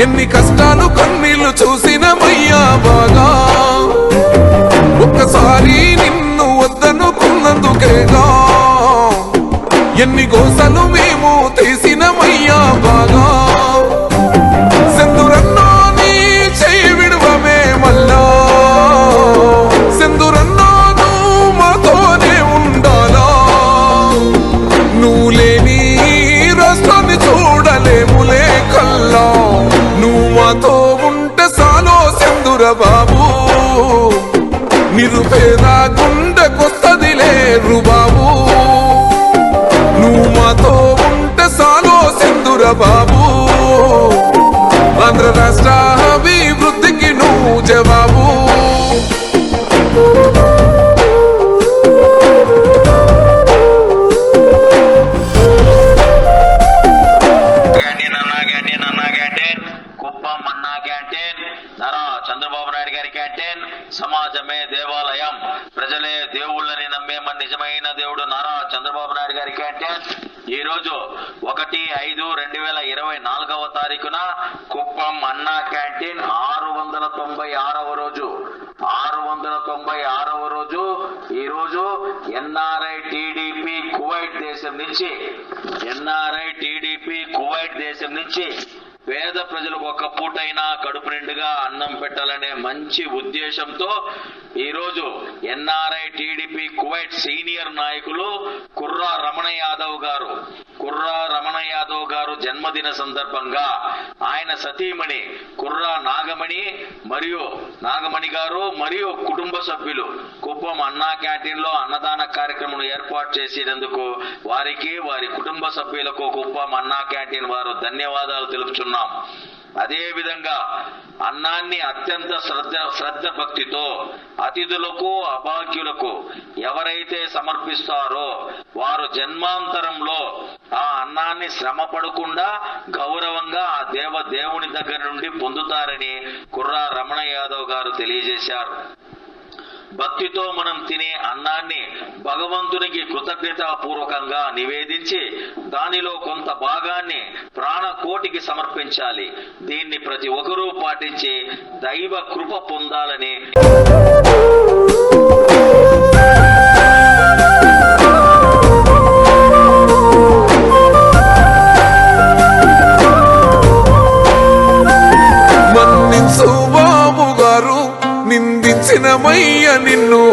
ఎన్ని కష్టాలు కన్నీళ్ళు చూసినమయ్యా బాగా. ఒక్కసారి నిన్ను వద్దనుకున్నందుకేగా. ఎన్ని గోసలు బాబు నిరుపేద గుండెకొస్తది క్యాంటీన్ నారా చంద్రబాబు నాయుడు గారి క్యాంటీన్ సమాజమే దేవాలయం. ప్రజలే దేవుళ్ళని నమ్మే మన నిజమైన దేవుడు నారా చంద్రబాబు నాయుడు గారి క్యాంటీన్ ఈ రోజు ఒకటి ఐదు రెండు వేల ఇరవై నాలుగవ తారీఖున కుప్పం అన్నా క్యాంటీన్ ఆరు వందల తొంభై ఆరవ రోజు. ఆరు వందల తొంభై ఆరవ రోజు ఈ రోజు ఎన్ఆర్ఐ టిడిపి కువైట్ దేశం నుంచి. ఎన్ఆర్ఐ టిడిపి కువైట్ దేశం నుంచి పేద ప్రజలకు ఒక్క పూటైనా కడుపు నిండుగా అన్నం పెట్టాలనే మంచి ఉద్దేశంతో ఈ రోజు ఎన్ఆర్ఐ టీడీపీ కువైట్ సీనియర్ నాయకులు కుర్రా రమణ యాదవ్ గారు కుర్రా రమణ యాదవ్ గారు జన్మదిన సందర్భంగా ఆయన సతీమణి కుర్రా నాగమణి మరియు నాగమణి గారు మరియు కుటుంబ సభ్యులు కుప్పం అన్నా క్యాంటీన్లో అన్నదాన కార్యక్రమం ఏర్పాటు చేసినందుకు వారికి వారి కుటుంబ సభ్యులకు కుప్పం అన్నా క్యాంటీన్ వారు ధన్యవాదాలు తెలుపుచున్నాం. అదే విధంగా అన్నాన్ని అత్యంత శ్రద్ధ శ్రద్ధ భక్తితో అతిథులకు అభాగ్యులకు ఎవరైతే సమర్పిస్తారో వారు జన్మాంతరంలో ఆ అన్నాన్ని శ్రమ పడకుండా గౌరవంగా ఆ దేవ దేవుని దగ్గర నుండి పొందుతారని కుర్రా రమణ యాదవ్ గారు తెలియజేశారు. భక్తితో మనం తినే అన్నాన్ని భగవంతునికి కృతజ్ఞత పూర్వకంగా నివేదించి దానిలో కొంత భాగాన్ని ప్రాణ కోటికి సమర్పించాలి. దీన్ని ప్రతి ఒక్కరూ పాటించి దైవ కృప పొందాలని మన్నించు బాబు గారు నిందించిన మయ్య నిన్ను.